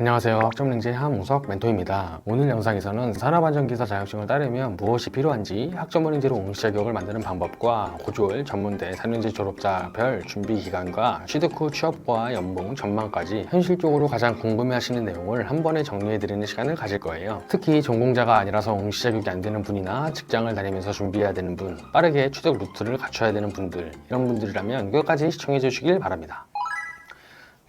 안녕하세요. 학점랭제 한웅석 멘토입니다. 오늘 영상에서는 산업안전기사 자격증을 따려면 무엇이 필요한지 학점은행제로 응시 자격을 만드는 방법과 고졸, 전문대, 4년제 졸업자 별 준비 기간과 취득 후 취업과 연봉, 전망까지 현실적으로 가장 궁금해하시는 내용을 한 번에 정리해드리는 시간을 가질 거예요. 특히 전공자가 아니라서 응시 자격이 안 되는 분이나 직장을 다니면서 준비해야 되는 분, 빠르게 취득 루트를 갖춰야 되는 분들 이런 분들이라면 끝까지 시청해 주시길 바랍니다.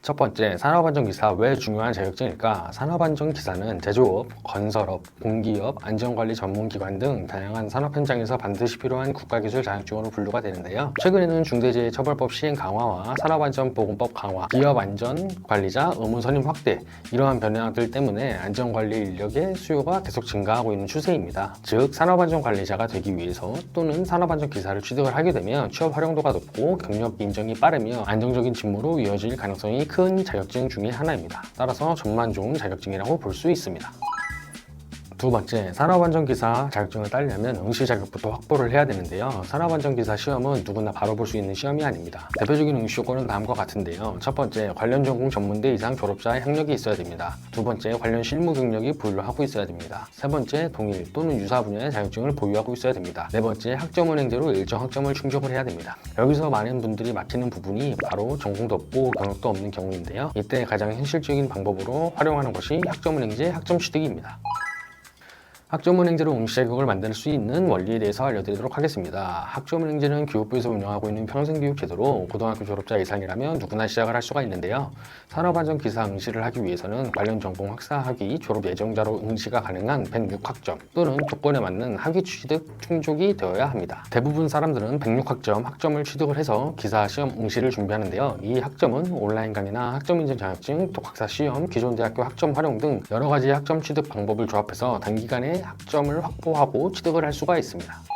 첫 번째, 산업안전기사 왜 중요한 자격증일까? 산업안전기사는 제조업, 건설업, 공기업, 안전관리 전문기관 등 다양한 산업 현장에서 반드시 필요한 국가기술 자격증으로 분류가 되는데요. 최근에는 중대재해처벌법 시행 강화와 산업안전보건법 강화, 기업안전관리자 의무 선임 확대 이러한 변화들 때문에 안전관리 인력의 수요가 계속 증가하고 있는 추세입니다. 즉, 산업안전관리자가 되기 위해서 또는 산업안전기사를 취득을 하게 되면 취업 활용도가 높고 경력 인정이 빠르며 안정적인 직무로 이어질 가능성이 큰 자격증 중에 하나입니다. 따라서 전만 좋은 자격증이라고 볼 수 있습니다. 두 번째, 산업안전기사 자격증을 따려면 응시 자격부터 확보를 해야 되는데요. 산업안전기사 시험은 누구나 바로 볼 수 있는 시험이 아닙니다. 대표적인 응시 요건은 다음과 같은데요. 첫 번째, 관련 전공 전문대 이상 졸업자의 학력이 있어야 됩니다. 두 번째, 관련 실무 경력이 보유하고 있어야 됩니다. 세 번째, 동일 또는 유사 분야의 자격증을 보유하고 있어야 됩니다. 네 번째, 학점은 행제로 일정 학점을 충족을 해야 됩니다. 여기서 많은 분들이 막히는 부분이 바로 전공도 없고 경력도 없는 경우인데요. 이때 가장 현실적인 방법으로 활용하는 것이 학점은 행제 학점 취득입니다. 학점은 행제로 응시 자격을 만들 수 있는 원리에 대해서 알려드리도록 하겠습니다. 학점은 행제는 교육부에서 운영하고 있는 평생교육 제도로 고등학교 졸업자 이상이라면 누구나 시작을 할 수가 있는데요. 산업안전기사 응시를 하기 위해서는 관련 전공 학사 학위 졸업 예정자로 응시가 가능한 106학점 또는 조건에 맞는 학위 취득 충족이 되어야 합니다. 대부분 사람들은 106학점 학점을 취득을 해서 기사 시험 응시를 준비하는데요. 이 학점은 온라인 강의나 학점 인증 자격증, 독학사 시험, 기존 대학교 학점 활용 등 여러 가지 학점 취득 방법을 조합해서 단기간에 학점을 확보하고 취득을 할 수가 있습니다.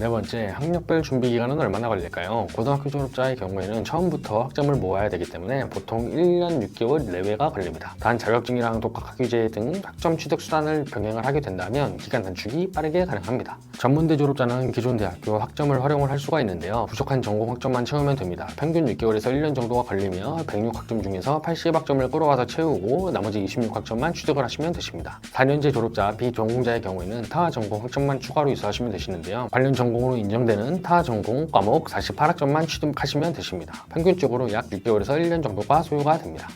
네 번째, 학력별 준비 기간은 얼마나 걸릴까요? 고등학교 졸업자의 경우에는 처음부터 학점을 모아야 되기 때문에 보통 1년 6개월 내외가 걸립니다. 단 자격증이랑 독학학위제 등 학점 취득 수단을 병행을 하게 된다면 기간 단축이 빠르게 가능합니다. 전문대 졸업자는 기존 대학교 학점을 활용을 할 수가 있는데요. 부족한 전공 학점만 채우면 됩니다. 평균 6개월에서 1년 정도가 걸리며 106학점 중에서 80학점을 끌어와서 채우고 나머지 26학점만 취득을 하시면 되십니다. 4년제 졸업자 비전공자의 경우에는 타 전공 학점만 추가로 이수하시면 되시는데요. 관련 전공 으로 인정되는 타 전공 과목 48학점만 취득하시면 되십니다. 평균적으로 약 6개월에서 1년 정도가 소요가 됩니다.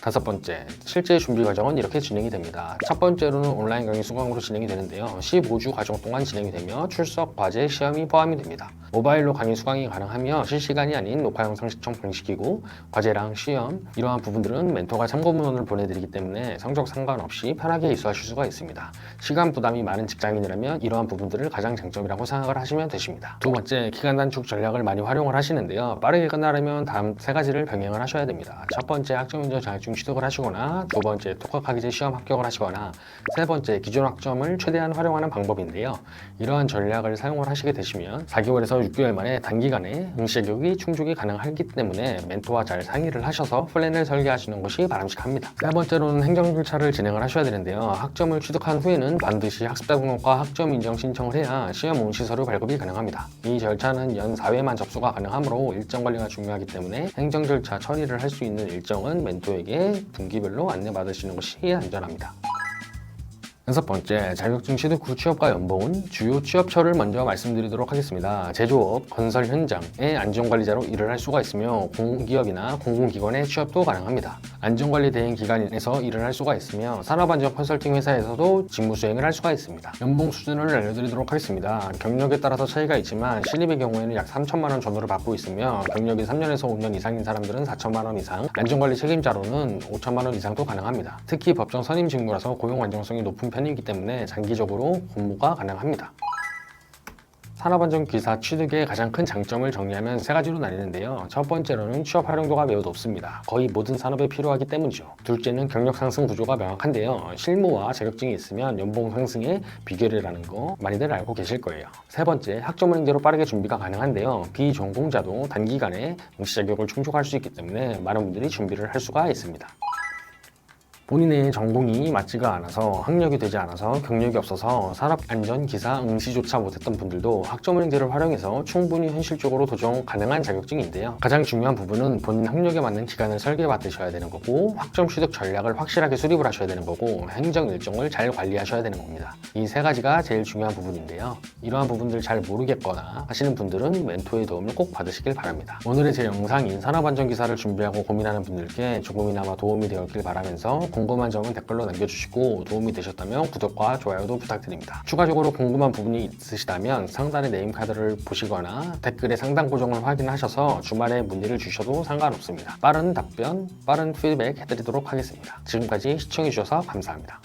다섯 번째, 실제 준비 과정은 이렇게 진행이 됩니다. 첫 번째로는 온라인 강의 수강으로 진행이 되는데요. 15주 과정 동안 진행이 되며 출석, 과제, 시험이 포함이 됩니다. 모바일로 강의 수강이 가능하며 실시간이 아닌 녹화 영상 시청 방식이고 과제랑 시험 이러한 부분들은 멘토가 참고 문헌을 보내드리기 때문에 성적 상관없이 편하게 이수하실 수가 있습니다. 시간 부담이 많은 직장인이라면 이러한 부분들을 가장 장점이라고 생각을 하시면 되십니다. 두 번째, 기간 단축 전략을 많이 활용을 하시는데요. 빠르게 끝나려면 다음 세 가지를 병행을 하셔야 됩니다. 첫 번째, 학점인정 자격증 취득을 하시거나 두 번째, 독학학위제 시험 합격을 하시거나 세 번째, 기존 학점을 최대한 활용하는 방법인데요. 이러한 전략을 사용을 하시게 되시면 4개월에서 6개월 만에 단기간에 응시 자격이 충족이 가능하기 때문에 멘토와 잘 상의를 하셔서 플랜을 설계하시는 것이 바람직합니다. 세 번째로는 행정 절차를 진행을 하셔야 되는데요. 학점을 취득한 후에는 반드시 학습자 등록과 학점 인정 신청을 해야 시험 응시 서류 발급이 가능합니다. 이 절차는 연 4회만 접수가 가능하므로 일정 관리가 중요하기 때문에 행정 절차 처리를 할 수 있는 일정은 멘토에게 분기별로 안내받으시는 것이 안전합니다. 여섯 번째, 자격증 취득 후 취업과 연봉은 주요 취업처를 먼저 말씀드리도록 하겠습니다. 제조업, 건설 현장의 안전관리자로 일을 할 수가 있으며 공기업이나 공공기관의 취업도 가능합니다. 안전관리 대행 기관에서 일을 할 수가 있으며 산업안전 컨설팅 회사에서도 직무 수행을 할 수가 있습니다. 연봉 수준을 알려드리도록 하겠습니다. 경력에 따라서 차이가 있지만 신입의 경우에는 약 3천만 원 전후를 받고 있으며 경력이 3년에서 5년 이상인 사람들은 4천만 원 이상, 안전관리 책임자로는 5천만 원 이상도 가능합니다. 특히 법정 선임 직무라서 고용 안정성이 높은 편이기 때문에 장기적으로 근무가 가능합니다. 산업안전 기사 취득의 가장 큰 장점을 정리하면 세 가지로 나뉘는데요. 첫 번째로는 취업 활용도가 매우 높습니다. 거의 모든 산업에 필요하기 때문이죠. 둘째는 경력 상승 구조가 명확한데요. 실무와 자격증이 있으면 연봉 상승의 비결이라는 거 많이들 알고 계실 거예요. 세 번째, 학점은행제로 빠르게 준비가 가능한데요. 비전공자도 단기간에 응시 자격을 충족할 수 있기 때문에 많은 분들이 준비를 할 수가 있습니다. 본인의 전공이 맞지가 않아서 학력이 되지 않아서 경력이 없어서 산업안전기사 응시조차 못했던 분들도 학점은행제를 활용해서 충분히 현실적으로 도정 가능한 자격증인데요. 가장 중요한 부분은 본인 학력에 맞는 기간을 설계 받으셔야 되는 거고 학점 취득 전략을 확실하게 수립을 하셔야 되는 거고 행정 일정을 잘 관리하셔야 되는 겁니다. 이 세 가지가 제일 중요한 부분인데요. 이러한 부분들 잘 모르겠거나 하시는 분들은 멘토의 도움을 꼭 받으시길 바랍니다. 오늘의 제 영상인 산업안전기사를 준비하고 고민하는 분들께 조금이나마 도움이 되었길 바라면서 궁금한 점은 댓글로 남겨주시고 도움이 되셨다면 구독과 좋아요도 부탁드립니다. 추가적으로 궁금한 부분이 있으시다면 상단의 네임카드를 보시거나 댓글의 상단 고정을 확인하셔서 주말에 문의를 주셔도 상관없습니다. 빠른 답변, 빠른 피드백 해드리도록 하겠습니다. 지금까지 시청해주셔서 감사합니다.